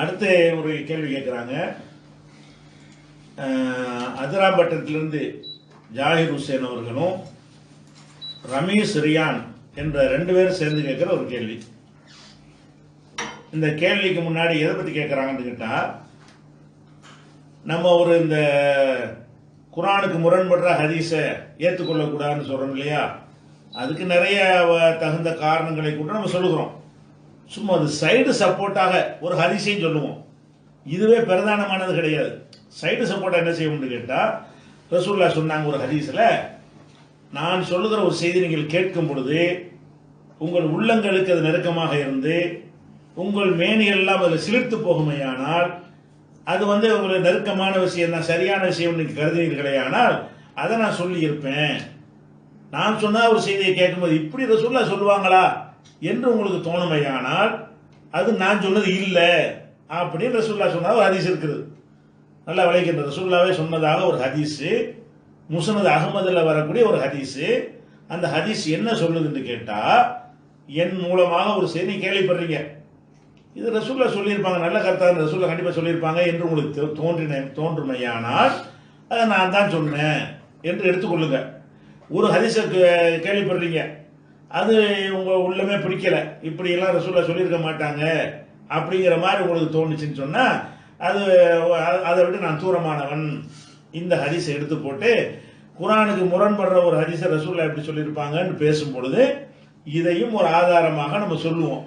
அடுத்து ஒரு கேள்வி கேட்குறாங்க. அதிராம்பட்டத்திலிருந்து ஜாகிர் ஹுசேன் அவர்களும் ரமீஷ் ரியான் என்ற ரெண்டு பேரும் சேர்ந்து கேட்குற ஒரு கேள்வி. இந்த கேள்விக்கு முன்னாடி எதை பற்றி கேட்குறாங்கன்னு கேட்டால் நம்ம ஒரு இந்த குரானுக்கு முரண்படுற ஹதீஸை ஏற்றுக்கொள்ளக்கூடாதுன்னு சொல்கிறோம் இல்லையா? அதுக்கு நிறைய தகுந்த காரணங்களை கூட நம்ம சொல்லுகிறோம். சும்மா அது சைடு சப்போர்ட்டாக ஒரு ஹரிசையும் சொல்லுவோம். இதுவே பிரதானமானது கிடையாது. சைடு சப்போர்ட்டாக என்ன செய்யணும்னு கேட்டால் ரசூல்லா சொன்னாங்க ஒரு ஹதீஸில் நான் சொல்லுகிற ஒரு செய்தி நீங்கள் கேட்கும் பொழுது உங்கள் உள்ளங்களுக்கு அது நெருக்கமாக இருந்து உங்கள் மேனிகள்லாம் அதில் சிலிர்த்து போகுமையானால் அது வந்து உங்களுக்கு நெருக்கமான விஷயம் தான் சரியான விஷயம் நீங்கள் கருதுனீர்களே ஆனால் அதை நான் சொல்லியிருப்பேன். நான் சொன்னால் ஒரு செய்தியை கேட்கும்போது இப்படி ரசூல்லா சொல்லுவாங்களா? என்று உங்களுக்கு தோணுமையானால் அது நான் சொன்னது இல்லை அப்படின்னு ரசூல்லா சொன்னதாக ஒரு ஹதீஸ் இருக்குது. நல்லா விளைக்கின்ற ரசூல்லாவே சொன்னதாக ஒரு ஹதீஸு. முசனது அகமதில் வரக்கூடிய ஒரு ஹதீஸு. அந்த ஹதீஸ் என்ன சொல்லுதுன்னு கேட்டால் என் மூலமாக ஒரு செய்தி கேள்விப்படுறீங்க. இது ரசூல்லா சொல்லியிருப்பாங்க. நல்ல கருத்தாக ரசூல்லா கண்டிப்பாக சொல்லியிருப்பாங்க என்று உங்களுக்கு தோன்றின தோன்றுமையானால் அதை நான் தான் சொன்னேன் என்று எடுத்துக்கொள்ளுங்க. ஒரு ஹதீஸை கே- கேள்விப்படுறீங்க. அது உங்க உள்ளமே பிடிக்கல. இப்படியெல்லாம் ரசூலா சொல்லியிருக்க மாட்டாங்க. அப்படிங்கிற மாதிரி உங்களுக்கு தோணுச்சுன்னு சொன்னா அது அதை விட்டு நான் தூரமானவன். இந்த ஹரிசை எடுத்து போட்டு குரானுக்கு முரண்படுற ஒரு ஹதீஸை ரசூல்லா எப்படி சொல்லியிருப்பாங்கன்னு பேசும் பொழுது இதையும் ஒரு ஆதாரமாக நம்ம சொல்லுவோம்.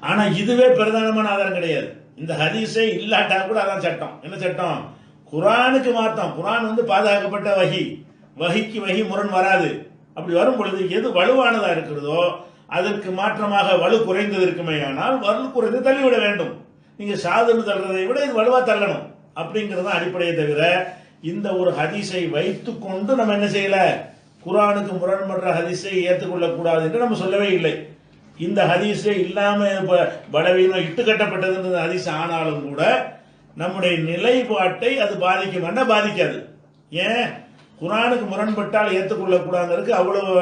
ஆனா இதுவே பிரதானமான ஆதாரம் கிடையாது. இந்த ஹதீஸே இல்லாட்டா கூட அதான் சட்டம். என்ன சட்டம்? குரானுக்கு மாத்தம். குரான் வந்து பாதுகாக்கப்பட்ட வகி. வகிக்கு வகி முரண் வராது. அப்படி வரும் பொழுது எது வலுவானதா இருக்கிறதோ அதற்கு மாற்றமாக வலு குறைந்தது இருக்குமே ஆனால் வலு குறைந்து தள்ளிவிட வேண்டும். நீங்க சாதுன்னு தள்ளுறதை விட இது வலுவா தள்ளணும் அப்படிங்கிறது தான் அடிப்படையை தவிர இந்த ஒரு ஹதீஸை வைத்துக்கொண்டு நம்ம என்ன செய்யல? குரானுக்கு முரண்படுற ஹதீஸை ஏற்றுக்கொள்ளக் கூடாது என்று நம்ம சொல்லவே இல்லை. இந்த ஹதீஸே இல்லாம இப்ப பலவீனம் இட்டு கட்டப்பட்டதுன்றது ஹதீஸ் ஆனாலும் கூட நம்முடைய நிலைப்பாட்டை அது பாதிக்கும். என்ன பாதிக்காது? ஏன்? குரானுக்கு முரண்பட்டால் ஏற்றுக்கொள்ளக்கூடாதுக்கு அவ்வளவு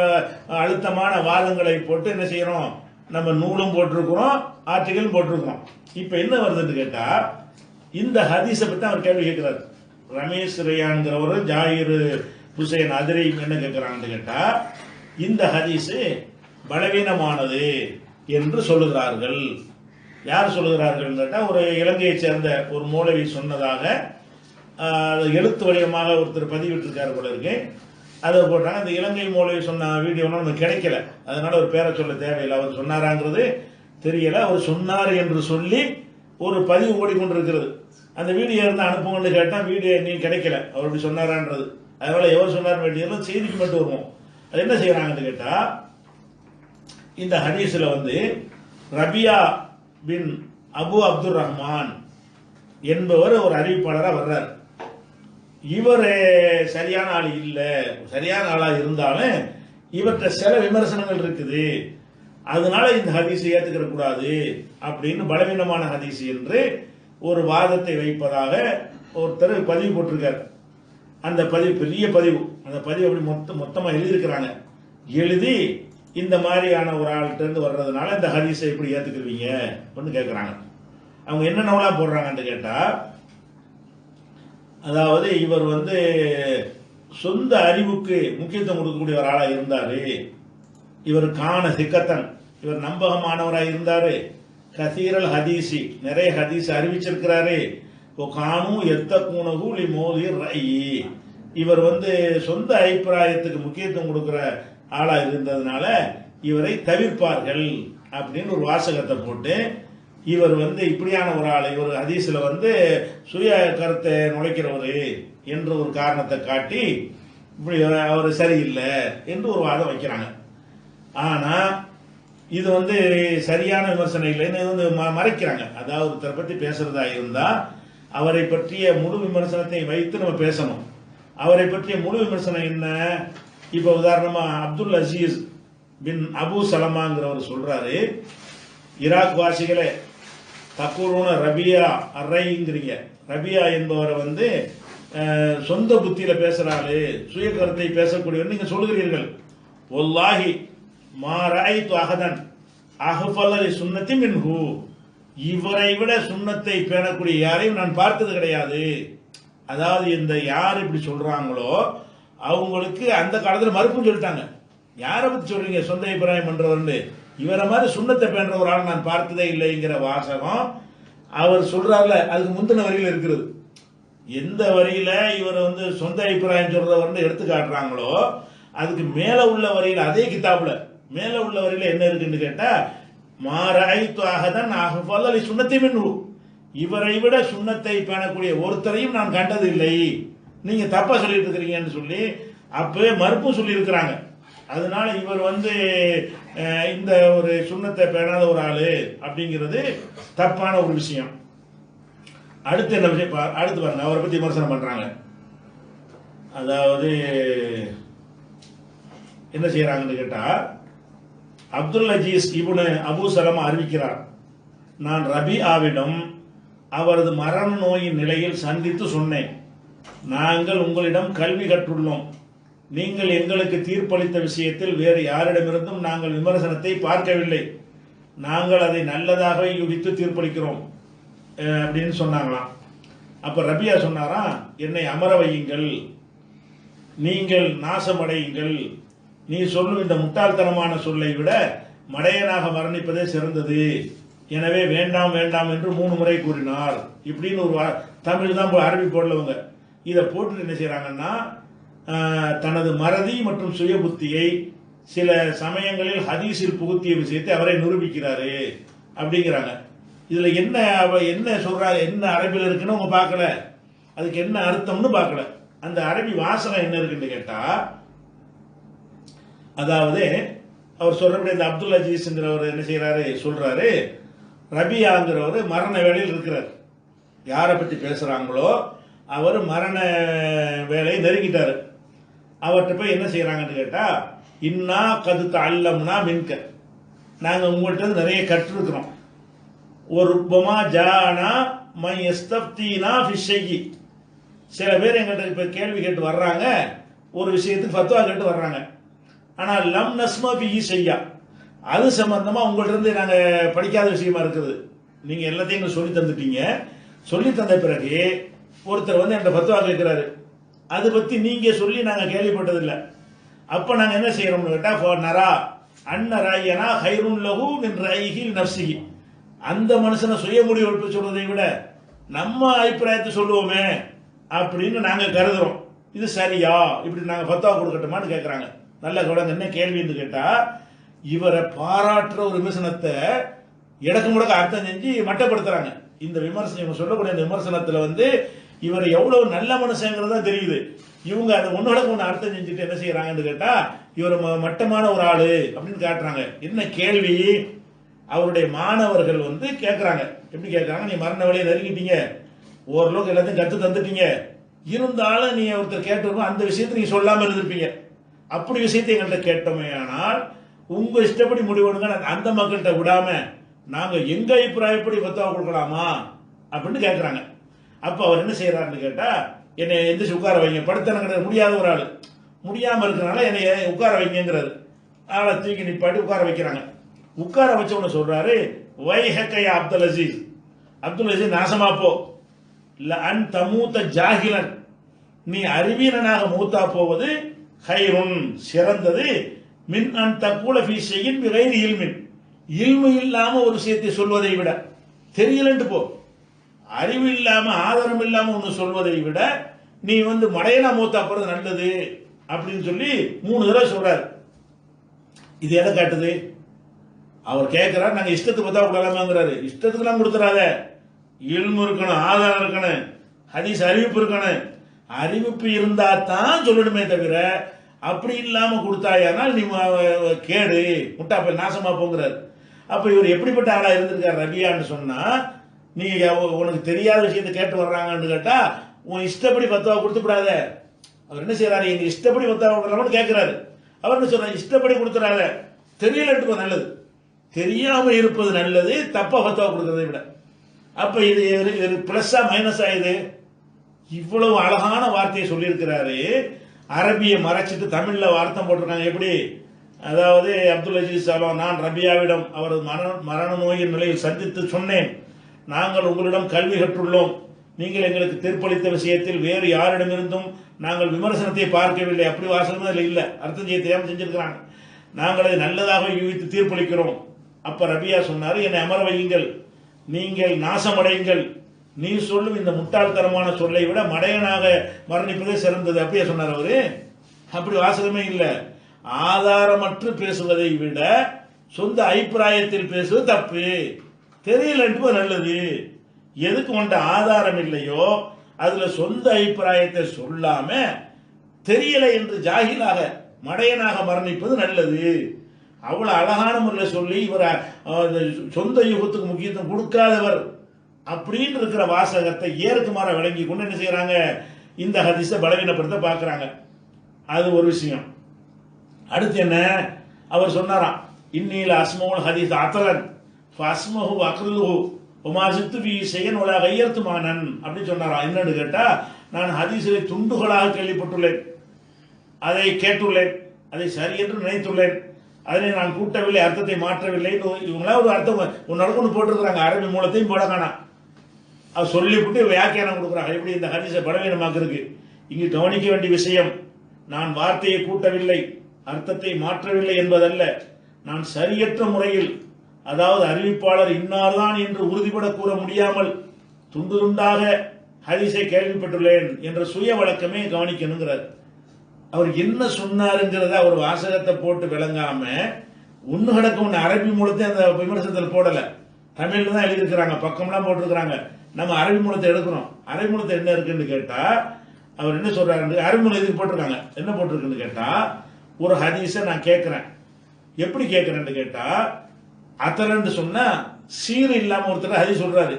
அழுத்தமான வாதங்களை போட்டு என்ன செய்யறோம்? நம்ம நூலும் போட்டிருக்கிறோம் ஆர்டிகளும் போட்டிருக்கிறோம். இப்ப என்ன வருதுன்னு கேட்டா இந்த ஹதீஸை பத்தி அவர் கேள்வி கேட்கிறார். ரமேஷ் ரியான்கிறவர் ஜாயிர் ஹுசைன் அதிரை என்ன கேட்கிறாங்கன்னு கேட்டா இந்த ஹதீஸு பலவீனமானது என்று சொல்லுகிறார்கள். யார் சொல்லுகிறார்கள் கேட்டா ஒரு இலங்கையை சேர்ந்த ஒரு மூலவி சொன்னதாக எழுத்து வடிவமாக ஒருத்தர் பதிவிட்டிருக்காரு போல இருக்கு. அதை போட்டாங்க அந்த இலங்கை மூலையை சொன்ன வீடியோன்னு நமக்கு கிடைக்கல. அதனால ஒரு பேரை சொல்ல தேவையில்லை. அவர் சொன்னாராங்கிறது தெரியல. அவர் சொன்னார் என்று சொல்லி ஒரு பதிவு ஓடிக்கொண்டிருக்கிறது. அந்த வீடியோ இருந்தால் அனுப்புங்கன்னு கேட்டால் வீடியோ நீ கிடைக்கல. அவர் இப்படி சொன்னாரான்றது. அதனால எவர் சொன்னார் வேண்டியது செய்திக்கு மட்டும் வருவோம். அது என்ன செய்யறாங்கன்னு கேட்டால் இந்த ஹதீஸ்ல வந்து ரபியா பின் அபு அப்துல் ரஹ்மான் என்பவர் ஒரு அறிவிப்பாளராக வர்றார். இவர் சரியான ஆள் இல்லை. சரியான ஆளாக இருந்தாலும் இவர்கிட்ட சில விமர்சனங்கள் இருக்குது. அதனால இந்த ஹதீஸை ஏற்றுக்கிற கூடாது அப்படின்னு பலவீனமான ஹதீஸ் என்று ஒரு வாதத்தை வைப்பதாக ஒருத்தர் பதிவு போட்டிருக்கார். அந்த பதிவு பெரிய பதிவு. அந்த பதிவு அப்படி மொத்த மொத்தமாக எழுதியிருக்கிறாங்க. எழுதி இந்த மாதிரியான ஒரு ஆள்கிட்டருந்து வர்றதுனால இந்த ஹதீஸை எப்படி ஏத்துக்குவீங்க அப்படின்னு கேட்குறாங்க அவங்க என்னென்னலாம் போடுறாங்கன்னு கேட்டால் அதாவது இவர் வந்து சொந்த அறிவுக்கு முக்கியத்துவம் கொடுக்கக்கூடிய ஒரு ஆளாக இருந்தார். இவர் காண சிக்கத்தன் இவர் நம்பகமானவராக இருந்தார். கசீரல் ஹதீசி நிறைய ஹதீஸ் அறிவிச்சிருக்கிறாரு. இப்போ காணும் எத்த கூணகு லி மோதி ரை இவர் வந்து சொந்த அபிப்பிராயத்துக்கு முக்கியத்துவம் கொடுக்குற ஆளாக இருந்ததுனால இவரை தவிர்ப்பார்கள் அப்படின்னு ஒரு வாசகத்தை போட்டு இவர் வந்து இப்படியான ஒரு ஆள் இவர் ஹதீஸில் வந்து சுய கருத்தை நுழைக்கிறவர் என்ற ஒரு காரணத்தை காட்டி இப்படி அவர் சரியில்லை என்று ஒரு வாதம் வைக்கிறாங்க. ஆனால் இது வந்து சரியான விமர்சனம் இல்லைன்னு வந்து ம- மறைக்கிறாங்க. அதாவது ஒருத்தரை பற்றி பேசுகிறதா இருந்தால் அவரை பற்றிய முழு விமர்சனத்தை வைத்து நம்ம பேசணும். அவரை பற்றிய முழு விமர்சனம் என்ன? இப்போ உதாரணமாக அப்துல் அசீஸ் பின் அபு சலமாங்கிறவர் சொல்கிறாரு ஈராக் வாசிகளே தக்கூரூன ரபியா அரைங்கிறீங்க ரபியா என்பவரை வந்து சொந்த புத்தியில் பேசுகிறாரு சுய கருத்தை பேசக்கூடியவர் நீங்கள் சொல்லுகிறீர்கள். ஒல்லாஹி மா ராய்த்து அகதன் அஹ்ஃபலி சுன்னத்தி மின்ஹு. இவரை விட சுண்ணத்தை பேணக்கூடிய யாரையும் நான் பார்த்தது கிடையாது. அதாவது இந்த யார் இப்படி சொல்கிறாங்களோ அவங்களுக்கு அந்த காலத்தில் மறுப்புன்னு சொல்லிட்டாங்க. யாரை பத்தி சொல்றீங்க? சொந்த அபிப்பிராயம் பண்றவர்னு இவரை மாதிரி சுண்ணத்தை பேண்ற ஒரு ஆள் நான் பார்த்ததே இல்லைங்கிற வாசகம் அவர் சொல்றாருல அதுக்கு முந்தின வரியில் இருக்கிறது. எந்த வரியில இவர் வந்து சொந்த அபிப்பிராயம் சொல்றவர்னு எடுத்து காட்டுறாங்களோ அதுக்கு மேல உள்ள வரியில அதே கிதாபுல மேல உள்ள வரியில என்ன இருக்குன்னு கேட்டா மாராய்த்து ஆகதான் அதை சுண்ணத்தை மின்னு இவரை விட சுண்ணத்தை பேணக்கூடிய ஒருத்தரையும் நான் கண்டது இல்லை நீங்க தப்பா சொல்லிட்டு இருக்கிறீங்கன்னு சொல்லி அப்பவே மறுப்பும் சொல்லி இருக்கிறாங்க அதனால இவர் வந்து இந்த ஒரு சுண்ணத்தை பேணாத ஒரு ஆளு அப்படிங்கிறது தப்பான ஒரு விஷயம். அடுத்து என்ன விஷயம்? அடுத்து பாருங்க அவரை பத்தி விமர்சனம் பண்றாங்க. அதாவது என்ன செய்யறாங்கன்னு கேட்டா அப்துல் அஜீஸ் இபுனு அபு சலமா அறிவிக்கிறார். நான் ரபிஆவிடம் அவரது மரண நோயின் நிலையில் சந்தித்து சொன்னேன். நாங்கள் உங்களிடம் கல்வி கற்றுள்ளோம். நீங்கள் எங்களுக்கு தீர்ப்பளித்த விஷயத்தில் வேறு யாரிடமிருந்தும் நாங்கள் விமர்சனத்தை பார்க்கவில்லை. நாங்கள் அதை நல்லதாக யூகித்து தீர்ப்பளிக்கிறோம் அப்படின்னு சொன்னாங்களாம். அப்போ ரபியா சொன்னாராம் என்னை அமர வையுங்கள். நீங்கள் நாசமடையுங்கள். நீ சொல்லும் இந்த முட்டாள்தனமான சொல்லை விட மடையனாக மரணிப்பதே சிறந்தது. எனவே வேண்டாம் வேண்டாம் என்று மூணு முறை கூறினார். இப்படின்னு ஒரு தமிழ் தான் போ- அரபி போடலவங்க. இதை போட்டுட்டு என்ன செய்கிறாங்கன்னா தனது மறதி மற்றும் சுய புத்தியை சில சமயங்களில் ஹதீஸில் புகுத்திய விஷயத்தை அவரை நிரூபிக்கிறாரு அப்படிங்கிறாங்க. இதில் என்ன அவ என்ன சொல்றாங்க என்ன அரபியில் இருக்குன்னு அவங்க பார்க்கல. அதுக்கு என்ன அர்த்தம்னு பார்க்கல. அந்த அரபி வாசனை என்ன இருக்குன்னு கேட்டால் அதாவது அவர் சொல்றபடி இந்த அப்துல் அஜீஸ்ங்கிறவர் என்ன செய்கிறாரு சொல்கிறாரு ரபியாங்கிறவர் மரண வேலையில் இருக்கிறார். யாரை பற்றி பேசுகிறாங்களோ அவர் மரண வேலையை நெருங்கிட்டார். அவர்கிட்ட போய் என்ன செய்யறாங்கன்னு கேட்டா இன்னா கதுத்த அல்லம்னா மின்க. நாங்க உங்கள்கிட்ட இருந்து நிறைய கற்றுருக்குறோம். ஒரு ருப்பமா ஜானா மை எஸ்தப்தீனா ஃபிஷ்ஷகி சில பேர் எங்கள்கிட்ட இப்போ கேள்வி கேட்டு வர்றாங்க ஒரு விஷயத்துக்கு ஃபத்வா கேட்டு வர்றாங்க. ஆனால் லம் நஸ்மா பி செய்யா அது சம்பந்தமா உங்கள்ட்ட இருந்து நாங்கள் படிக்காத விஷயமா இருக்குது. நீங்கள் எல்லாத்தையும் சொல்லி தந்துட்டீங்க. சொல்லி தந்த பிறகு ஒருத்தர் வந்து என்கிட்ட ஃபத்வா கேட்குறாரு அதை பற்றி நீங்கள் சொல்லி நாங்கள் கேள்விப்பட்டதில்லை. அப்போ நாங்கள் என்ன செய்கிறோம்னு கேட்டால் நரா அன்னராயனா ஹைருன் லகு நின்ற ஐகில் நர்சிகி அந்த மனுஷனை சுய முடிவு எடுப்பு சொல்வதை விட நம்ம அபிப்பிராயத்தை சொல்லுவோமே அப்படின்னு நாங்க கருதுறோம். இது சரியா? இப்படி நாங்க பத்தா கொடுக்கட்டுமான்னு கேட்குறாங்க நல்ல கவனம் என்ன கேள்வின்னு கேட்டா இவரை பாராட்டுற ஒரு விமர்சனத்தை இடக்கு முடக்க அர்த்தம் செஞ்சு மட்டப்படுத்துறாங்க. இந்த விமர்சனம் இவங்க சொல்லக்கூடிய இந்த விமர்சனத்தில் வந்து இவர் எவ்வளவு நல்ல மனுஷங்கிறது தான் தெரியுது. இவங்க அதை ஒன்னோட ஒன்று அர்த்தம் செஞ்சுட்டு என்ன செய்யறாங்கன்னு கேட்டா இவர் ம- மட்டமான ஒரு ஆளு அப்படின்னு காட்டுறாங்க. என்ன கேள்வி? அவருடைய மாணவர்கள் வந்து கேட்கறாங்க எப்படி கேட்கறாங்க நீ மரண வழியை நெருங்கிட்டீங்க. ஓரளவுக்கு எல்லாத்தையும் கற்று தந்துட்டீங்க. இருந்தாலும் நீ ஒருத்தர் கேட்டிருக்கோம் அந்த விஷயத்தை நீங்கள் சொல்லாமல் இருந்திருப்பீங்க. அப்படி விஷயத்தை எங்கள்கிட்ட கேட்டோமே ஆனால் உங்க இஷ்டப்படி முடிவெடுங்க அந்த மக்கள்கிட்ட விடாம நாங்க எங்க அபிப்பிராயப்படி பத்தாவ கொடுக்கலாமா? அப்படின்னு கேட்கறாங்க அப்போ அவர் என்ன செய்கிறாருன்னு கேட்டால் என்னை எந்திரிச்சு உட்கார வைங்க படுத்தனங்கிற முடியாத ஒரு ஆள். முடியாமல் இருக்கிறனால என்னை உட்கார வைங்கிறது ஆளை தூக்கி நிப்பாட்டி உட்கார வைக்கிறாங்க. உட்கார வச்சவன சொல்கிறாரு வைஹக்கையா அப்துல் அசீஸ்? அப்துல் அசீஸ் நாசமாப்போ போ. அன் தமூத்த ஜாகிலன். நீ அறிவீனனாக மூத்தா போவது ஹைருன் சிறந்தது. மின் அன் தக்கூல ஃபீ ஷையின் பிகைர் இல்மின். இல்மு இல்லாமல் ஒரு விஷயத்தை சொல்வதை விட தெரியலன்ட்டு போ. அறிவு இல்லாம ஆதாரம் இல்லாம ஒன்று சொல்வதை விட நீ வந்து மடையனா மூத்தா போறது நல்லது அப்படின்னு சொல்லி மூணு தடவை சொல்கிறார் இது எதை காட்டுது? அவர் கேட்கிறார் நாங்க இஷ்டத்துக்கு பார்த்தா கொடுக்கலாமாங்கிறாரு. இஷ்டத்துக்குலாம் கொடுத்துறாத. இல்மு இருக்கணும் ஆதாரம் இருக்கணும் ஹதீஸ் அறிவிப்பு இருக்கணும். அறிவிப்பு இருந்தா தான் சொல்லணுமே தவிர அப்படி இல்லாம கொடுத்தாயானால் நீ ம- கேடு. முட்டாப்ப நாசமா போங்கிறார். அப்ப இவர் எப்படிப்பட்ட ஆளா இருந்திருக்காரு ரபியான்னு சொன்னா நீ உனக்கு தெரியாத விஷயத்தை கேட்டு வர்றாங்கன்னு கேட்டால் உன் இஷ்டப்படி பத்தாவை கொடுத்து அவர் என்ன செய்கிறாரு எங்கள் இஷ்டப்படி பத்தாவை கொடுக்கலாம்னு கேட்குறாரு அவர் என்ன சொல்கிறார் இஷ்டப்படி கொடுத்துறாத. தெரியலட்டு நல்லது. தெரியாமல் இருப்பது நல்லது தப்பாக பத்தாவை கொடுக்குறதை விட. அப்போ இது இது- இது மைனஸாக மைனஸ் இவ்வளவு அழகான வார்த்தையை சொல்லியிருக்கிறாரு. அரபியை மறைச்சிட்டு தமிழில் வார்த்தை போட்டிருக்காங்க. எப்படி? அதாவது அப்துல் அஜீஸ் சாலம் நான் ரபியாவிடம் அவரது மரண மரண நோயின் நிலையில் சந்தித்து சொன்னேன். நாங்கள் உங்களிடம் கல்வி கற்றுள்ளோம். நீங்கள் எங்களுக்கு தீர்ப்பளித்த விஷயத்தில் வேறு யாரிடமிருந்தும் நாங்கள் விமர்சனத்தை பார்க்கவில்லை. அப்படி வாசகமும் அதில் இல்லை. அர்த்தம் செய்ய தெரியாமல் செஞ்சிருக்கிறாங்க. நாங்கள் அதை நல்லதாக யூகித்து தீர்ப்பளிக்கிறோம். அப்போ ரபியா சொன்னார் என்னை அமர வையுங்கள். நீங்கள் நாசமடையுங்கள். நீ சொல்லும் இந்த முட்டாள்தனமான சொல்லை விட மடையனாக மரணிப்பதே சிறந்தது. அப்படியே சொன்னார் அவரு. அப்படி வாசகமே இல்லை. ஆதாரமற்று பேசுவதை விட சொந்த அபிப்பிராயத்தில் பேசுவது தப்பு. தெரியலன்ட்டு நல்லது. எதுக்கு உன்ட்ட ஆதாரம் இல்லையோ அதுல சொந்த அபிப்பிராயத்தை சொல்லாம தெரியல என்று ஜாகிலாக மடையனாக மரணிப்பது நல்லது. அவ்வளவு அழகான முறையில் சொல்லி இவர் சொந்த யுகத்துக்கு முக்கியத்துவம் கொடுக்காதவர் அப்படின்னு இருக்கிற வாசகத்தை ஏற்குமாற விளங்கி கொண்டு என்ன செய்யறாங்க இந்த ஹதீஸை பலவீனப்படுத்த பார்க்குறாங்க. அது ஒரு விஷயம். அடுத்து என்ன? அவர் சொன்னாராம் இன்னில அஸ்மோன் ஹதீஸ் அத்தலன். அஸ்மஹு அக்ருஹு உமா சித்து வி செய்யன் உலா கையர்த்துமானன் அப்படின்னு சொன்னாராம் என்னன்னு கேட்டால் நான் ஹதீஸிலே துண்டுகளாக கேள்விப்பட்டுள்ளேன். அதை கேட்டுள்ளேன். அதை சரி என்று நினைத்துள்ளேன். அதனை நான் கூட்டவில்லை அர்த்தத்தை மாற்றவில்லை இவங்களா ஒரு அர்த்தம் ஒன்று ஒன்று போட்டிருக்கிறாங்க. அரபி மூலத்தையும் போட காணாம் அவர் சொல்லிவிட்டு வியாக்கியானம் கொடுக்குறாங்க எப்படி இந்த ஹதீஸை இருக்கு இங்கு கவனிக்க வேண்டிய விஷயம் நான் வார்த்தையை கூட்டவில்லை அர்த்தத்தை மாற்றவில்லை என்பதல்ல. நான் சரியற்ற முறையில் அதாவது அறிவிப்பாளர் இன்னார்தான் என்று உறுதிபட கூற முடியாமல் துண்டு துண்டாக ஹரிசை கேள்விப்பட்டுள்ளேன் என்ற சுய வழக்கமே கவனிக்கணுங்கிறார். அவர் என்ன சொன்னாருங்கிறத அவர் வாசகத்தை போட்டு விளங்காம ஒன்று கிடக்க ஒன்று அரபி மூலத்தை அந்த விமர்சனத்தில் போடலை. தமிழில் தான் எழுதியிருக்கிறாங்க பக்கம்லாம் போட்டிருக்கிறாங்க. நம்ம அரபி மூலத்தை எடுக்கிறோம் அரபி மூலத்தை என்ன இருக்குன்னு கேட்டால் அவர் என்ன சொல்கிறாரு அரபி மூலம் எதுக்கு போட்டிருக்காங்க? என்ன போட்டிருக்குன்னு கேட்டால் ஒரு ஹதீஸை நான் கேட்குறேன். எப்படி கேட்குறேன்னு கேட்டால் அத்தலன்னு சொன்னா சீர் இல்லாம ஒருத்தர் அதை சொல்றாரு.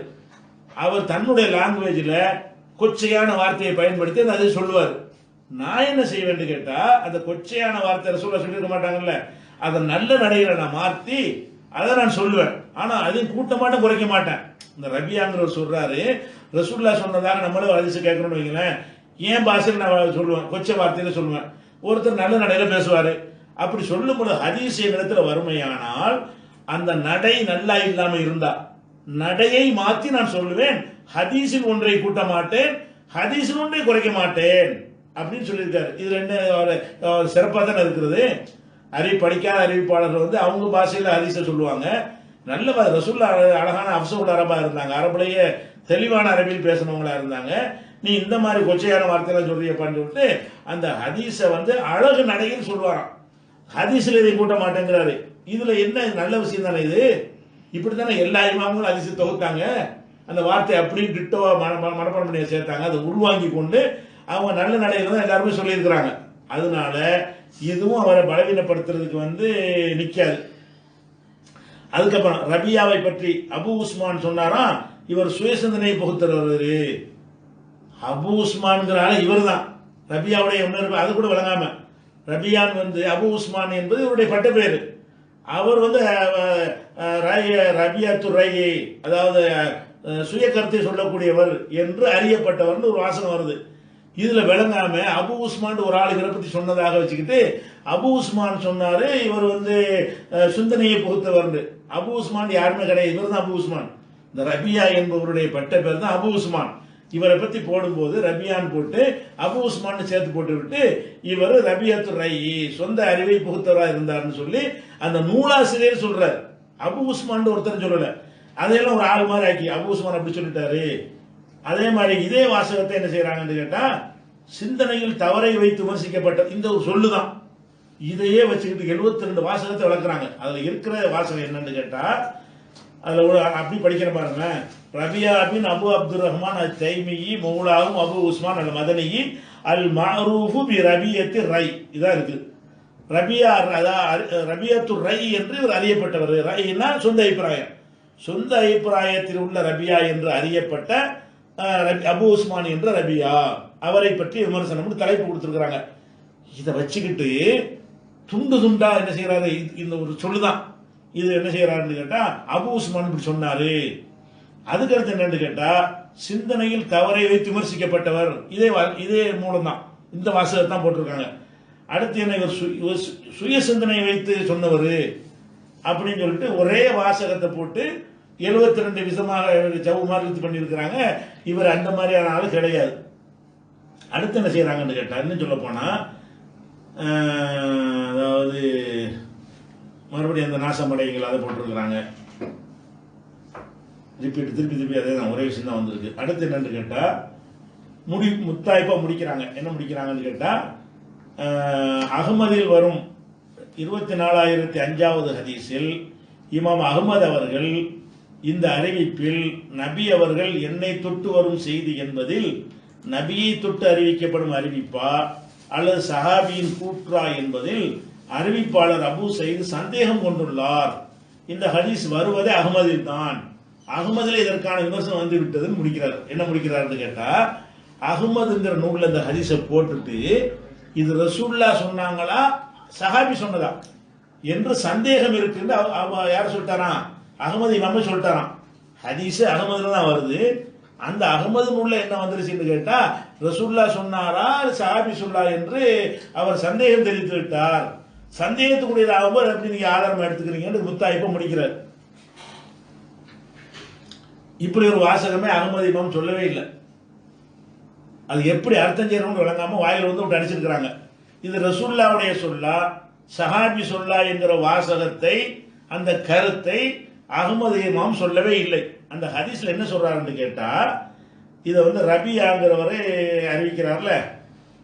அவர் தன்னுடைய லாங்குவேஜில் கொச்சையான வார்த்தையை பயன்படுத்தி அந்த அதை சொல்லுவார். நான் என்ன செய்ய வேண்டும் கேட்டா அந்த கொச்சையான வார்த்தை சொல்ல சொல்லியிருக்க மாட்டாங்கல்ல அதை நல்ல நடையில நான் மாற்றி அதை நான் சொல்லுவேன். ஆனால் அதையும் கூட்ட மாட்டேன் குறைக்க மாட்டேன். இந்த ரபியாங்கிறவர் சொல்றாரு ரசூல்லா சொன்னதாக நம்மளும் ஹதீஸ் கேட்கணும்னு வைங்களேன். ஏன் பாஷையில் நான் சொல்லுவேன்? கொச்சை வார்த்தையில சொல்லுவேன். ஒருத்தர் நல்ல நடையில பேசுவார். அப்படி சொல்லும்போது பொழுது ஹதீஸ் இடத்துல வறுமையானால் அந்த நடை நல்லா இல்லாம இருந்தா நடையை மாத்தி நான் சொல்லுவேன் ஹதீஸில் ஒன்றை கூட்ட மாட்டேன் ஹதீஸில் ஒன்றை குறைக்க மாட்டேன் அப்படின்னு சொல்லியிருக்காரு. இது ரெண்டு சிறப்பாக தானே இருக்கிறது. அறிவி படிக்காத அறிவிப்பாளர்கள் வந்து அவங்க பாஷையில் ஹதீஸை சொல்லுவாங்க. நல்ல பா- ரசூல்லா அழகான அப்சவுட் அரபா இருந்தாங்க. அரபுலேயே தெளிவான அரபியில் பேசினவங்களா இருந்தாங்க. நீ இந்த மாதிரி கொச்சையான வார்த்தையெல்லாம் சொல்றியப்பான்னு சொல்லிட்டு அந்த ஹதீஸை வந்து அழகு நடையில் சொல்லுவாராம். ஹதீஸில் இதை கூட்ட மாட்டேங்கிறாரு. இதுல என்ன நல்ல விஷயம் தானே இது? இப்படித்தானே எல்லா இமாமும் ஹதீஸை தொகுத்தாங்க. அந்த வார்த்தை அப்படின்னு டிட்டோவா மன மனப்பாடம் பண்ணி சேர்த்தாங்க. அதை உள்வாங்கி கொண்டு அவங்க நல்ல நிலையில தான் எல்லாருமே சொல்லியிருக்கிறாங்க. அதனால இதுவும் அவரை பலவீனப்படுத்துறதுக்கு வந்து நிற்காது அதுக்கப்புறம் ரபியாவை பற்றி அபு உஸ்மான் சொன்னாராம் இவர் சுயசிந்தனையை புகுத்துறவர் அபு உஸ்மான்கிறால இவர் தான் ரபியாவுடைய இன்னொரு அது கூட விளங்காம. ரபியான் வந்து அபு உஸ்மான் என்பது இவருடைய பட்ட பேரு அவர் வந்து அஹ், அஹ், அதாவது சுய கருத்தை சொல்லக்கூடியவர் என்று அறியப்பட்டவர்னு ஒரு வாசகம் வருது. இதில் விளங்காம அபு உஸ்மான் ஒரு ஆளுகளை பற்றி சொன்னதாக வச்சுக்கிட்டு அபு உஸ்மான் சொன்னார் இவர் வந்து சுந்தனையை சிந்தனையை புகுத்தவர் அபு உஸ்மான் யாருமே கிடையாது. இவர் தான் அபு உஸ்மான். இந்த ரபியா என்பவருடைய பட்ட பேர் தான் அபு உஸ்மான். இவரை பத்தி போடும்போது ரபியான் போட்டு அபு உஸ்மான்னு சேர்த்து போட்டு விட்டு இவர் ரபியத்து ரை சொந்த அறிவை புகுத்தவராக இருந்தார்னு சொல்லி அந்த நூலாசிரியர் சொல்றார். அபு உஸ்மான் ஒருத்தர் சொல்லல. அதையெல்லாம் ஒரு ஆள் மாதிரி ஆக்கி அபு உஸ்மான் அப்படி சொல்லிட்டாரு. அதே மாதிரி இதே வாசகத்தை என்ன செய்யறாங்கன்னு கேட்டா சிந்தனையில் தவறை வைத்து விமர்சிக்கப்பட்ட இந்த ஒரு சொல்லுதான். இதையே வச்சுக்கிட்டு 72 ரெண்டு வாசகத்தை வளர்க்குறாங்க அதுல இருக்கிற வாசகம் என்னன்னு கேட்டா அதுல ஒரு அப்படி படிக்கிற பாருங்க ரபியா பின் அபு அப்துல் ரஹ்மான் அல் தைமியி மௌலாவும் அபு உஸ்மான் அல் மதனியி அல் மாரூஃபு பி ரபியத்து ரை. இதான் இருக்கு. ரபியா ரபியத்து ரை என்று இவர் அறியப்பட்டவர். ரைனா சொந்த அபிப்பிராயம். சொந்த அபிப்பிராயத்தில் உள்ள ரபியா என்று அறியப்பட்ட அபு உஸ்மான் என்ற ரபியா. அவரை பற்றி விமர்சனம் தலைப்பு கொடுத்துருக்குறாங்க. இதை வச்சுக்கிட்டு துண்டு துண்டா என்ன செய்யறாரு இந்த ஒரு சொல்லுதான். இது என்ன செய்யறாருன்னு கேட்டால் அபு உஸ்மான் இப்படி சொன்னாரு. அதுக்கடுத்து என்னன்னு கேட்டா சிந்தனையில் தவறை வைத்து விமர்சிக்கப்பட்டவர். இதே வா- இதே மூலம் தான் இந்த வாசகத்தை தான் போட்டிருக்காங்க. அடுத்து என்ன இவர் சு- சுய சிந்தனை வைத்து சொன்னவர் அப்படின்னு சொல்லிட்டு ஒரே வாசகத்தை போட்டு 72 ரெண்டு விதமாக ஜவு இது பண்ணியிருக்கிறாங்க. இவர் அந்த மாதிரியான ஆள் கிடையாது. அடுத்து என்ன செய்யறாங்கன்னு கேட்டா இன்னும் சொல்ல போனா அதாவது மறுபடியும் அந்த நாசமடைகள் அதை போட்டிருக்கிறாங்க. ரிப்பீட் திருப்பி திருப்பி அதே தான் ஒரே விஷயம் தான் வந்திருக்கு. அடுத்து என்னன்னு கேட்டால் முடி முத்தாய்ப்பாக முடிக்கிறாங்க. என்ன முடிக்கிறாங்கன்னு கேட்டால் அகமதில் வரும் இருபத்தி நாலாயிரத்தி அஞ்சாவது ஹதீஸில் இமாம் அகமது அவர்கள் இந்த அறிவிப்பில் நபி அவர்கள் என்னை தொட்டு வரும் செய்தி என்பதில் நபியை தொட்டு அறிவிக்கப்படும் அறிவிப்பா அல்லது சஹாபியின் கூற்றா என்பதில் அறிவிப்பாளர் அபு சயீத் சந்தேகம் கொண்டுள்ளார். இந்த ஹதீஸ் வருவதே அகமதில் தான் அகமதுல இதற்கான விமர்சனம் வந்து விட்டதுன்னு முடிக்கிறார். என்ன முடிக்கிறார்னு கேட்டா அகமதுங்கிற நூலில் இந்த ஹதீஸை போட்டுட்டு இது ரசூல்லா சொன்னாங்களா? சஹாபி சொன்னதா? என்று சந்தேகம் இருக்குன்னு அவ- யார் சொல்லிட்டாராம் அகமது இமாம சொல்லிட்டாராம். ஹதீஸ் அகமதுல தான் வருது. அந்த அகமது நூலில் என்ன வந்துருச்சுன்னு கேட்டா ரசூல்லா சொன்னாரா? சஹாபி சொல்லா என்று அவர் சந்தேகம் தெரிவித்து விட்டார். சந்தேகத்துக்குரியதாகவும் எப்படி நீங்கள் ஆதாரம் எடுத்துக்கிறீங்கன்னு முத்தாய்ப்பை முடிக்கிறார். இப்படி ஒரு வாசகமே அனுமதிப்போம் சொல்லவே இல்லை. அது எப்படி அர்த்தம் செய்யணும்னு விளங்காம வாயில் வந்து விட்டு அடிச்சிருக்கிறாங்க. இது ரசுல்லாவுடைய சொல்லா சஹாபி சொல்லா என்கிற வாசகத்தை அந்த கருத்தை அகமது இமாம் சொல்லவே இல்லை. அந்த ஹதீஸ்ல என்ன சொல்றாருன்னு கேட்டா இதை வந்து ரபியாங்கிறவரை அறிவிக்கிறார்ல.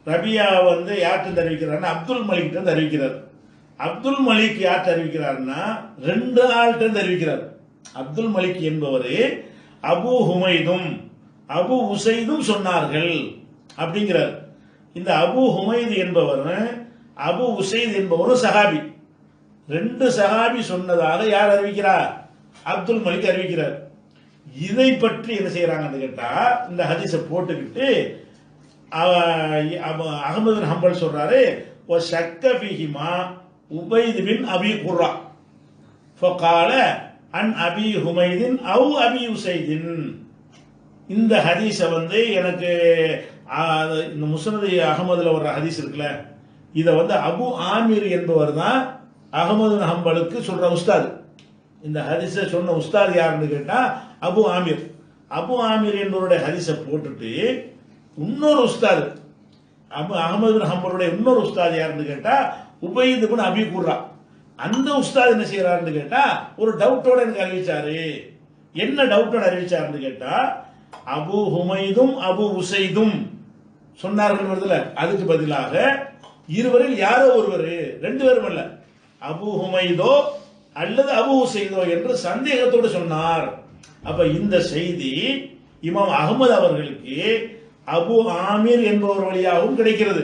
ரபியா வந்து யார்கிட்ட அறிவிக்கிறாருன்னா அப்துல் மலிக் இருந்து அறிவிக்கிறார். அப்துல் மலிக் யார்கிட்ட அறிவிக்கிறாருன்னா ரெண்டு ஆள்கிட்ட அறிவிக்கிறார். அப்துல் மலிக் என்பவர் அபு ஹுமைதும் அபு உசைதும் சொன்னார்கள். அப்படிங்கிறார். இந்த அபு ஹுமைது என்பவர் அபு உசைத் என்பவரும் சஹாபி. ரெண்டு சஹாபி சொன்னதாக யார் அறிவிக்கிறார்? அப்துல் மலிக் அறிவிக்கிறார். இதை பற்றி என்ன செய்யறாங்கன்னு கேட்டா இந்த ஹதீஸை போட்டுக்கிட்டு அவ- அகமது ஹம்பல் சொல்றாரு ஓ ஷக்க பிஹிமா உபைது பின் அபி குர்ரா. ஃபகால அன் அபி ஹுமைதின் அவு அபி உசைதின் இந்த ஹதீஸை வந்து எனக்கு இந்த முஸ்னது அகமதுல வர்ற ஹதீஸ் இருக்குல்ல இதை வந்து அபு ஆமீர் என்பவர் தான் அகமது ஹம்பலுக்கு சொல்ற உஸ்தாது. இந்த ஹதீஸை சொன்ன உஸ்தாத் யாருன்னு கேட்டால் அபு ஆமீர். அபு ஆமீர் என்பவருடைய ஹதீஸை போட்டுட்டு இன்னொரு உஸ்தாது அபு அகமது ஹம்பருடைய ஹம்பலுடைய இன்னொரு உஸ்தாத் யாருன்னு கேட்டால் உபயித் பின் அபி குர்ரா. அந்த உஸ்தாத் என்ன செய்யறாருன்னு கேட்டா ஒரு டவுட்டோட எனக்கு அறிவிச்சாரு. என்ன டவுட்டோட அறிவிச்சாருன்னு கேட்டா அபு ஹுமைதும் அபு உசைதும் சொன்னார்கள் வருதுல அதுக்கு பதிலாக இருவரில் யாரோ ஒருவர் ரெண்டு பேரும் அல்ல. அபு ஹுமைதோ அல்லது அபு உசைதோ என்று சந்தேகத்தோடு சொன்னார். அப்ப இந்த செய்தி இமாம் அகமது அவர்களுக்கு அபு ஆமீர் என்பவர் வழியாகவும் கிடைக்கிறது.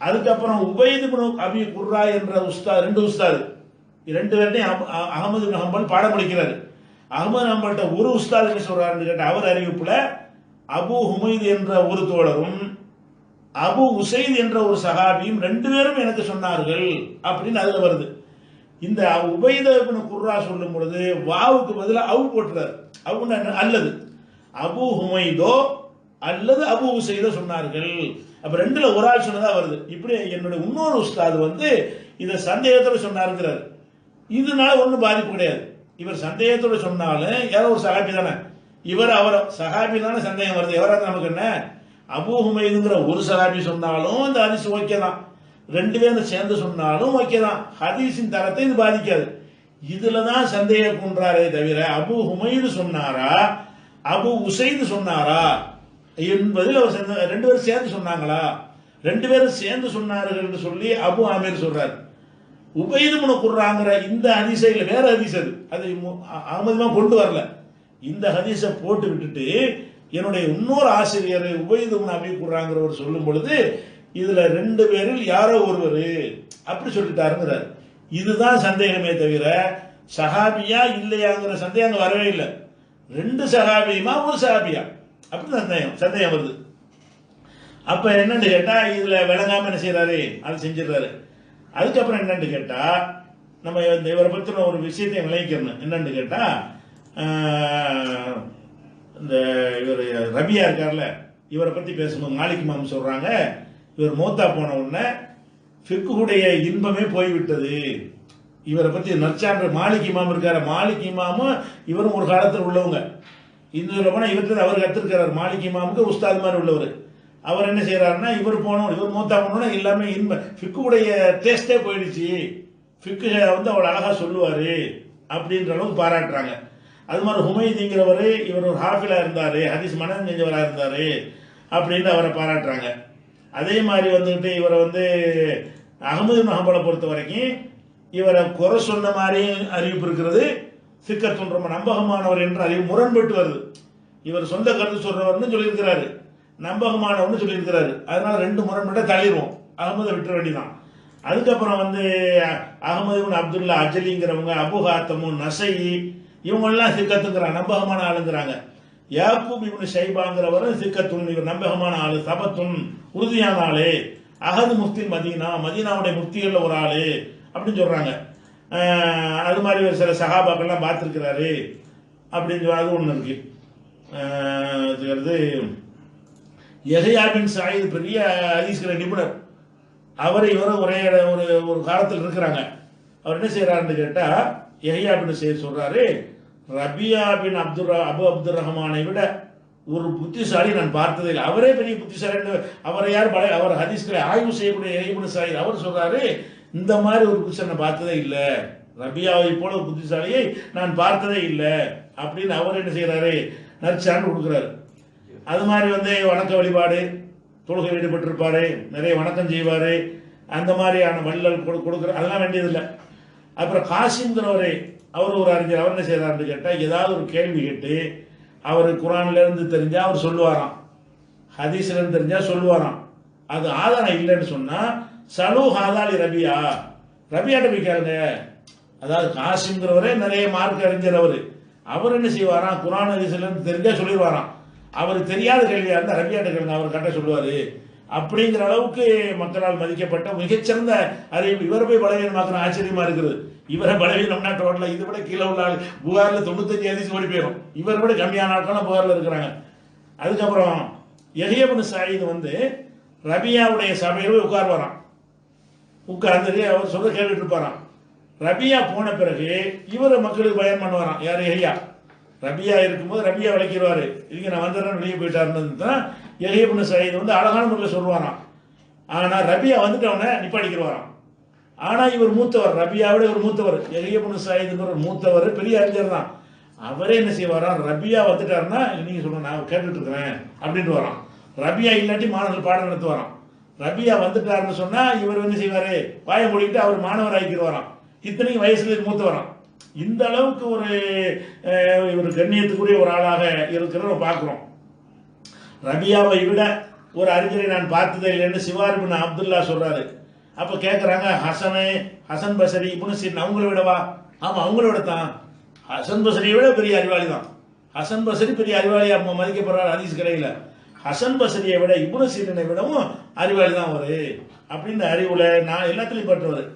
அதுக்கப்புறம் உபைது அபி குர்ரா என்ற உஸ்தா ரெண்டு உஸ்தாது. ரெண்டு பேர்ட்டையும் அ- அகமது பின் ஹம்பல் பாடம் படிக்கிறாரு அகமது ஹம்பல்கிட்ட ஒரு உஸ்தாது என்ன சொல்றாருன்னு கேட்டால் அவர் அறிவிப்புல அபு ஹுமைது என்ற ஒரு தோழரும் அபு உசைத் என்ற ஒரு சகாபியும் ரெண்டு பேரும் எனக்கு சொன்னார்கள் அப்படின்னு அதில் வருது. இந்த உபைத குர்ரா சொல்லும் பொழுது வாவுக்கு பதிலாக அவு போட்டுறாரு. அவுன்னா என்ன? அல்லது அபு ஹுமைதோ அல்லது அபு உசைதோ சொன்னார்கள். அப்ப ரெண்டுல ஒரு ஆள் சொன்னதா வருது. இப்படி என்னுடைய இன்னொரு உஸ்தாது வந்து இதை சந்தேகத்தோட சொன்னாருங்கிறாரு. இதனால ஒன்றும் பாதிப்பு கிடையாது. இவர் சந்தேகத்தோட சொன்னாலும் யாரோ ஒரு சகாபி தானே. இவர் அவர் சகாபி தானே சந்தேகம் வருது. எவராது நமக்கு என்ன? அபூஹுமைதுங்கிற ஒரு சகாபி சொன்னாலும் இந்த ஹதீஸ் ஓகே தான். ரெண்டு பேரும் சேர்ந்து சொன்னாலும் ஓகே தான். ஹதீஸின் தரத்தை இது பாதிக்காது. இதுல தான் சந்தேகம் கொன்றாரே தவிர அபு ஹுமைது சொன்னாரா? அபு உசைது சொன்னாரா? என்பதில் அவர் சேர்ந்த ரெண்டு பேரும் சேர்ந்து சொன்னாங்களா? ரெண்டு பேரும் சேர்ந்து சொன்னார்கள் என்று சொல்லி அபு ஆமீர் சொல்றார். உபைது குர்றாங்கிற இந்த ஹதீசையில் வேற ஹதீஸ் அது. அது மு- கொண்டு வரல. இந்த ஹதீஸை போட்டு விட்டுட்டு என்னுடைய இன்னொரு ஆசிரியர் உபைது அபி குர்றாங்கிறவர் சொல்லும் பொழுது இதுல ரெண்டு பேரில் யாரோ ஒருவர் அப்படி சொல்லிட்டாருங்கிறார். இதுதான் சந்தேகமே தவிர சஹாபியா இல்லையாங்கிற சந்தேகம் வரவே இல்லை. ரெண்டு சஹாபியுமா ஒரு சஹாபியா? அப்படி சந்தேகம் சந்தேகம் வருது. அப்ப என்னன்னு கேட்டா இதுல விளங்காம என்ன செய்யறாரு அது செஞ்சிடறாரு. அதுக்கப்புறம் என்னன்னு கேட்டா நம்ம இந்த இவரை பத்தின ஒரு விஷயத்தை விளைவிக்கணும் என்னன்னு கேட்டா இந்த இவர் ரபியா இருக்கார்ல இவரை பத்தி பேசும்போது மாலிக் மாம் சொல்றாங்க இவர் மூத்தா போன உடனே ஃபிக்குடைய இன்பமே போய்விட்டது. இவரை பத்தி நற்சான்று மாலிக் இமாம் இருக்கார். மாலிக் இமாமும் இவரும் ஒரு காலத்தில் உள்ளவங்க. இன்னும் சொல்ல போனா இவர்கிட்ட அவர் கத்திருக்கிறார். மாலிக் இமாமுக்கு உஸ்தாத் மாதிரி உள்ளவர். அவர் என்ன செய்கிறாருன்னா இவர் போனோம் இவர் மூத்தா போனோம் எல்லாமே இன்ப ஃபிக்குடைய டேஸ்டே போயிடுச்சு. ஃபிக்கு வந்து அவர் அழகாக சொல்லுவார் அப்படின்ற அளவுக்கு பாராட்டுறாங்க. அது மாதிரி ஹுமைதிங்கிறவர் இவர் ஒரு ஹாஃபிலாக இருந்தார் ஹதீஸ் மனம் செஞ்சவராக இருந்தார் அப்படின்னு அவரை பாராட்டுறாங்க. அதே மாதிரி வந்துக்கிட்டு இவரை வந்து அகமது மஹம்பலை பொறுத்த வரைக்கும் இவரை குறை சொன்ன மாதிரி அறிவிப்பு இருக்கிறது. சிக்கத்துன் ரொம்ப நம்பகமானவர் என்று அறிவு முரண்பட்டு வருது இவர் சொந்த கருத்து சொல்றவர்னு சொல்லியிருக்கிறாரு. நம்பகமானவர்னு சொல்லியிருக்கிறாரு. அதனால ரெண்டு முரண்பட்ட தள்ளிடுவோம். அகமதை விட்டுற வேண்டிதான். அதுக்கப்புறம் வந்து அகமது அப்துல்லா அஜலிங்கிறவங்க அபுகாத்தமும் நசை இவங்கெல்லாம் சிக்கத்துங்கிறாங்க நம்பகமான ஆளுங்கிறாங்க. யாக்கூப் இவனு ஷைபாங்கிறவரும் சிக்கத்துன் இவர் நம்பகமான ஆளு. சபத்துன் உறுதியான ஆளு. அகது முஃப்தி மதீனா. மதீனாவுடைய முஃப்திகளில் ஒரு ஆளு. அப்படின்னு சொல்றாங்க. அது மாதிரி ஒரு சில சகாபாக்கள்லாம் பார்த்துருக்கிறாரு. அப்படின்னு அது ஒன்று இருக்குது அஹ் இது வந்து பெரிய ஹதீஸ்கிற நிபுணர். அவர் இவரும் ஒரே ஒரு ஒரு காலத்தில் இருக்கிறாங்க. அவர் என்ன செய்கிறாருன்னு கேட்டால் எஹையாபின் செய்ய சொல்கிறாரு ரபியா பின் அப்துல் அபு அப்துல் ரஹ்மானை விட ஒரு புத்திசாலி நான் பார்த்ததே இல்லை. அவரே பெரிய புத்திசாலி அவரை யார் பல அவர் ஹதீஸ்களை ஆய்வு செய்யக்கூடிய யஹ்யா பின் அவர் சொல்கிறாரு இந்த மாதிரி ஒரு புருஷனை பார்த்ததே இல்லை. ரபியாவை போல ஒரு புத்திசாலியை நான் பார்த்ததே இல்லை. அப்படின்னு அவர் என்ன செய்கிறாரு நற்சான்று கொடுக்குறாரு. அது மாதிரி வந்து வணக்க வழிபாடு தொழுகை ஈடுபட்டிருப்பார் நிறைய வணக்கம் செய்வார் அந்த மாதிரியான வள்ளல் கொடு கொடுக்குற அதெல்லாம் வேண்டியதில்லை. அப்புறம் காசிங்கிறவர் அவர் ஒரு அறிஞர் அவர் என்ன செய்கிறாருன்னு கேட்டால் ஏதாவது ஒரு கேள்வி கேட்டு அவர் குரான்லேருந்து தெரிஞ்சால் அவர் சொல்லுவாராம். ஹதீஸ்லேருந்து தெரிஞ்சால் சொல்லுவாராம். அது ஆதாரம் இல்லைன்னு சொன்னால் சலு ஹாதாலி ரபியா. ரபியாட்ட போய் கேளுங்க. அதாவது காசிங்கிறவரே நிறைய மார்க் அறிஞர் அவர். என்ன செய்வாராம்? குரான் ஹதீஸ்ல தெரிஞ்சா சொல்லிடுவாராம் அவருக்கு தெரியாத கேள்வியா இருந்தால் ரபியாட்ட கேளுங்க? அவர் கட்ட சொல்லுவார். அப்படிங்கிற அளவுக்கு மக்களால் மதிக்கப்பட்ட மிகச்சிறந்த அறிவு. இவரை போய் பலவீனமாக்குற ஆச்சரியமா இருக்குது. இவரை பலவீனம்னா டோட்டலா இதை விட கீழே உள்ள ஆள் தொண்ணூத்தஞ்சு அதிசயம் ஓடி போயிடும் இவரை விட கம்மியான ஆட்களும் புகாரில் இருக்கிறாங்க. அதுக்கப்புறம் எஹியபுன் சாயிது வந்து ரபியாவுடைய சபையில் போய் உட்கார்வாராம். உட்கார்ந்து அவர் சொல்ல கேட்டுட்டு இருப்பாராம் ரபியா போன பிறகு இவர் மக்களுக்கு பயன் பண்ணுவாராம். யார்? எஹியா ரபியா இருக்கும்போது ரபியா விளக்கிடுவாரு. இங்க நான் வந்துடுறேன் வெளியே போயிட்டாருன்னு தான் எஹியபுன் சைது வந்து அழகான முறையில் சொல்லுவாராம். ஆனால் ரபியா வந்துட்டு அவனை நிப்பாடிக்கிறவாராம் ஆனால் இவர் மூத்தவர் ரபியாவோட இவர் மூத்தவர். எஹியபுன் சாயிதுங்கிற ஒரு மூத்தவர் பெரிய அறிஞர் தான். அவரே என்ன செய்வாராம்? ரபியா வந்துட்டாருன்னா நீங்கள் சொல்லுங்கள் நான் கேட்டுட்டு இருக்கிறேன் அப்படின்ட்டு வரான். ரபியா இல்லாட்டி மாணவர்கள் பாடம் நடத்துவாராம். ரபியா வந்துட்டாருன்னு சொன்னால் இவர் என்ன செய்வார்? வாயை மூடிட்டு அவர் மாணவர் ஆக்கிடுவாராம் இத்தனைக்கு வயசுல மூத்தவராம். இந்த அளவுக்கு ஒரு அஹ், இவர் கண்ணியத்துக்குரிய ஒரு ஆளாக இருக்கிறத பார்க்குறோம். ரபியாவை விட ஒரு அறிஞரை நான் பார்த்ததே இல்லைன்னு சிவாரிபின் அப்துல்லா சொல்கிறாரு அப்போ கேட்குறாங்க ஹசனு ஹசன் பசரி இப்படின்னு சரி அவங்கள விடவா? ஆமாம் அவங்கள விட தான். ஹசன் பசரியை விட பெரிய அறிவாளி தான். ஹசன் பசரி பெரிய அறிவாளியா ம- மதிக்கப்படுறார் ஹதீஸ் கடையில். ஹசன் பசரியை விட இப்னு சீரனை விடவும் அறிவாளி தான் அவரு. அப்படின்னு அறிவுல நான் எல்லாத்துலேயும் பெற்றவர்.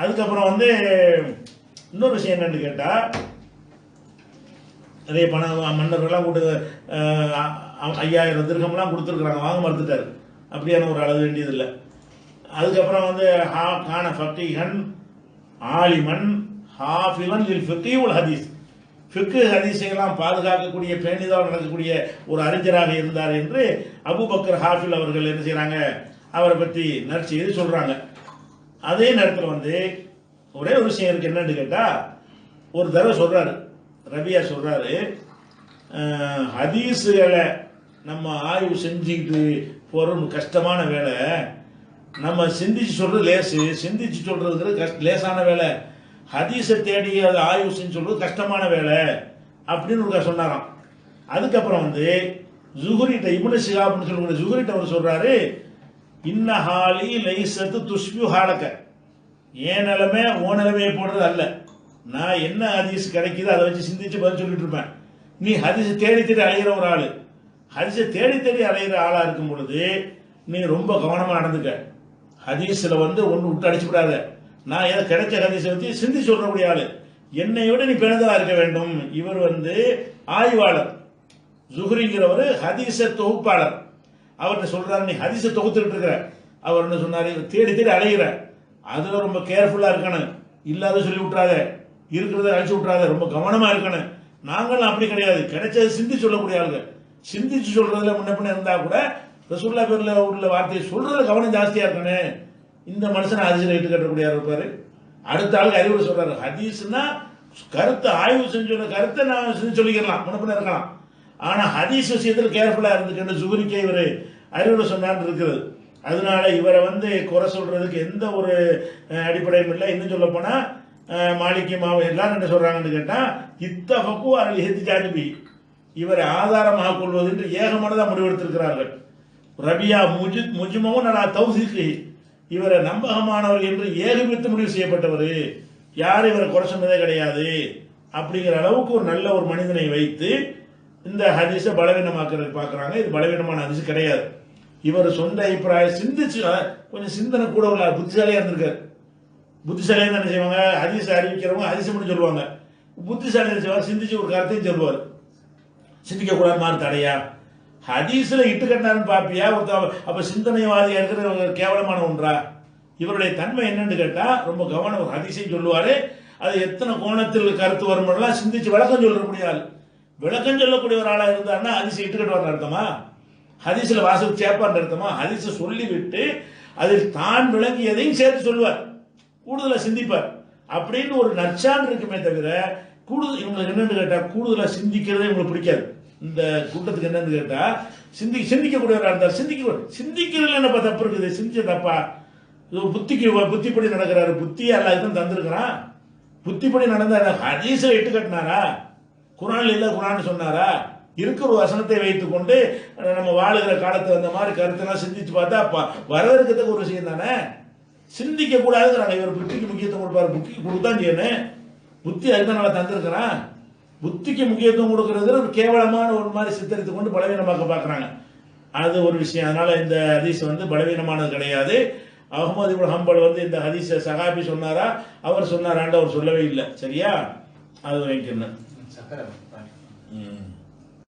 அதுக்கப்புறம் வந்து இன்னொரு விஷயம் என்னன்னு கேட்டா நிறைய பணம் மன்னர்கள்லாம் கூட்டு ஐயாயிரம் திருகம்லாம் கொடுத்துருக்குறாங்க. வாங்க மறுத்துட்டாரு. அப்படியான ஒரு அளவு வேண்டியதில்லை. அதுக்கப்புறம் வந்து ஹா கான ஃபக்கீஹன் ஆலிமன் ஹாஃபிலன் லில் ஃபிக்கி உல் ஹதீஸ். ஃபிக்கு ஹதீஸையெல்லாம் பாதுகாக்கக்கூடிய பேணிதான் நடக்கக்கூடிய ஒரு அறிஞராக இருந்தார் என்று அபுபக்கர் ஹாஃபில் அவர்கள் என்ன செய்கிறாங்க அவரை பற்றி நற்செய்தி சொல்கிறாங்க அதே நேரத்தில் வந்து ஒரே ஒரு விஷயம் இருக்குது என்னன்னு கேட்டால் ஒரு தடவை சொல்கிறாரு ரபியா சொல்கிறாரு ஹதீஸுகளை நம்ம ஆய்வு செஞ்சுக்கிட்டு போகிற கஷ்டமான வேலை. நம்ம சிந்திச்சு சொல்கிறது லேசு சிந்திச்சு சொல்கிறதுங்கிறது கஷ்ட லேசான வேலை. ஹதீஸை தேடி அதை ஆய்வு செஞ்சு சொல்றது கஷ்டமான வேலை அப்படின்னு ஒரு சொன்னாராம். அதுக்கப்புறம் வந்து ஜுஹுரிட்ட இப்னு அப்படின்னு சொல்லுவாங்க ஜுஹுரிட்ட அவர் சொல்றாரு இன்ன ஹாலி லைசத்து துஷ்பு ஹாலக்க என் நிலைமை ஓ நிலைமையை போடுறது அல்ல. நான் என்ன ஹதீஸ் கிடைக்குதோ அதை வச்சு சிந்திச்சு பதில் சொல்லிட்டு இருப்பேன். நீ ஹதீஸ் தேடி தேடி அலைகிற ஒரு ஆள். ஹதீஸை தேடி தேடி அலைகிற ஆளாக இருக்கும் பொழுது நீ ரொம்ப கவனமாக நடந்துக்க. ஹதீஸில் வந்து ஒன்று விட்டு அடிச்சுவிடாத நான் ஏதோ கிடைச்ச ஹதீஸை பற்றி சிந்தி சொல்றக்கூடிய ஆளு. என்னை விட நீ பிறந்ததா இருக்க வேண்டும். இவர் வந்து ஆய்வாளர். ஜுஹரிங்கிறவர் ஹதீச தொகுப்பாளர். அவர்கிட்ட சொல்றாரு நீ ஹதீஸை தொகுத்துக்கிட்டு இருக்கிற. அவர் என்ன சொன்னார்? தேடி தேடி அலைகிற அதில் ரொம்ப கேர்ஃபுல்லாக இருக்கணும். இல்லாத சொல்லி விட்றாத இருக்கிறத அழிச்சு விட்றாத ரொம்ப கவனமாக இருக்கணும். நாங்களும் அப்படி கிடையாது. கிடைச்சது சிந்தி சொல்லக்கூடிய ஆளுங்க. சிந்திச்சு சொல்றதுல முன்ன பின்ன இருந்தால் கூட ரசூல்லா பேரில் உள்ள வார்த்தையை சொல்றதுல கவனம் ஜாஸ்தியாக இருக்கணும். இந்த மனுஷனை ஹதீஸ்ல இட்டு கட்டக்கூடிய இருப்பார். அடுத்த ஆளுக்கு அறிவுரை சொல்கிறார் ஹதீஸ்னா கருத்தை ஆய்வு செஞ்சு கருத்தை நான் செஞ்சு சொல்லிக்கலாம் முன்ன இருக்கலாம். ஆனால் ஹதீஸ் விஷயத்தில் கேர்ஃபுல்லாக இருந்துக்கிட்டு சுகுரிக்கே இவர் அறிவுரை சொன்னார் இருக்குது. அதனால இவரை வந்து குறை சொல்கிறதுக்கு எந்த ஒரு அடிப்படையும் இல்லை. இன்னும் சொல்ல போனால் அஹ், எல்லாரும் என்ன சொல்கிறாங்கன்னு கேட்டால் இத்தபக்கு அருள் ஹெத்து ஜாதிபி இவரை ஆதாரமாக கொள்வது என்று ஏகமானதாக முடிவெடுத்திருக்கிறார்கள். ரபியா முஜி முஜ்மவும் நல்லா தௌசிக்கு இவரை நம்பகமானவர் என்று ஏகபித்து முடிவு செய்யப்பட்டவர்? யார் இவரை குறை சொன்னதே கிடையாது. அப்படிங்கிற அளவுக்கு ஒரு நல்ல ஒரு மனிதனை வைத்து இந்த ஹதீஸை பலவீனமாக்குறது பார்க்குறாங்க. இது பலவீனமான ஹதீஸ் கிடையாது. இவர் சொந்த அபிப்பிராயம் சிந்திச்சு கொஞ்சம் சிந்தனை கூட உள்ள புத்திசாலியாக இருந்திருக்காரு. புத்திசாலியாக என்ன செய்வாங்க? ஹதீஸ் அறிவிக்கிறவங்க ஹதீஸ் மட்டும் சொல்லுவாங்க. புத்திசாலி என்ன செய்வார்? சிந்திச்சு ஒரு கருத்தையும் சொல்லுவார். சிந்திக்கக்கூடாது மாதிரி தடையா? ஹதீஸ்ல இட்டு கட்டினாருன்னு பாப்பியா? ஒருத்த அப்ப சிந்தனைவாதியா இருக்கிற கேவலமான ஒன்றா? இவருடைய தன்மை என்னன்னு கேட்டா ரொம்ப கவனம் ஒரு ஹதீஸையும் சொல்லுவாரு. அது எத்தனை கோணத்தில் கருத்து வருமெல்லாம் சிந்திச்சு விளக்கம் சொல்லக்கூடிய ஆள் விளக்கம் சொல்லக்கூடிய ஒரு ஆளா இருந்தார்னா ஹதீஸை இட்டு கட்டுவார்னு அர்த்தமா? ஹதீஸ்ல வாசல் சேப்பான்னு அர்த்தமா? ஹதீஸை சொல்லிவிட்டு அதில் தான் விளங்கியதையும் சேர்த்து சொல்லுவார். கூடுதலா சிந்திப்பார். அப்படின்னு ஒரு நற்சான்று இருக்குமே தவிர கூடுதல் இவங்களுக்கு என்னன்னு கேட்டா கூடுதலா சிந்திக்கிறதே இவங்களுக்கு பிடிக்காது. இந்த கூட்டத்துக்கு என்னன்னு கேட்டா சிந்தி சிந்திக்கக்கூடியவராக இருந்தார் சிந்திக்க சிந்திக்கிறதுல என்னப்பா தப்பு இருக்குது? சிந்திச்ச தப்பா இது புத்திக்கு புத்திப்படி நடக்கிறாரு. புத்தி அல்ல இதுவும் தந்திருக்கிறான். புத்திப்படி நடந்தா என்ன? ஹதீஸை இட்டு கட்டினாரா? குரான் இல்லை குரான் சொன்னாரா? இருக்கிற வசனத்தை வைத்துக்கொண்டு கொண்டு நம்ம வாழுகிற காலத்துக்கு அந்த மாதிரி கருத்தெல்லாம் சிந்திச்சு பார்த்தா அப்ப வரவேற்கிறதுக்கு ஒரு விஷயம் தானே? சிந்திக்க கூடாதுங்கிறாங்க இவர் புத்திக்கு முக்கியத்துவம் கொடுப்பாரு. புத்திக்கு கொடுத்தான் செய்யணும். புத்தி அதுதான் நல்லா தந்திருக்கிறான். புத்திக்கு முக்கியத்துவம் கொடுக்கறது ஒரு கேவலமான ஒரு மாதிரி சித்தரித்து கொண்டு பலவீனமாக்க பார்க்கறாங்க. அது ஒரு விஷயம். அதனால இந்த ஹதீஸ் வந்து பலவீனமானது கிடையாது. அகமது இப்னு ஹம்பல் வந்து இந்த ஹதீஸை சகாபி சொன்னாரா? அவர் சொன்னாராண்டு அவர் சொல்லவே இல்லை. சரியா? அது வைக்கணும் ம்.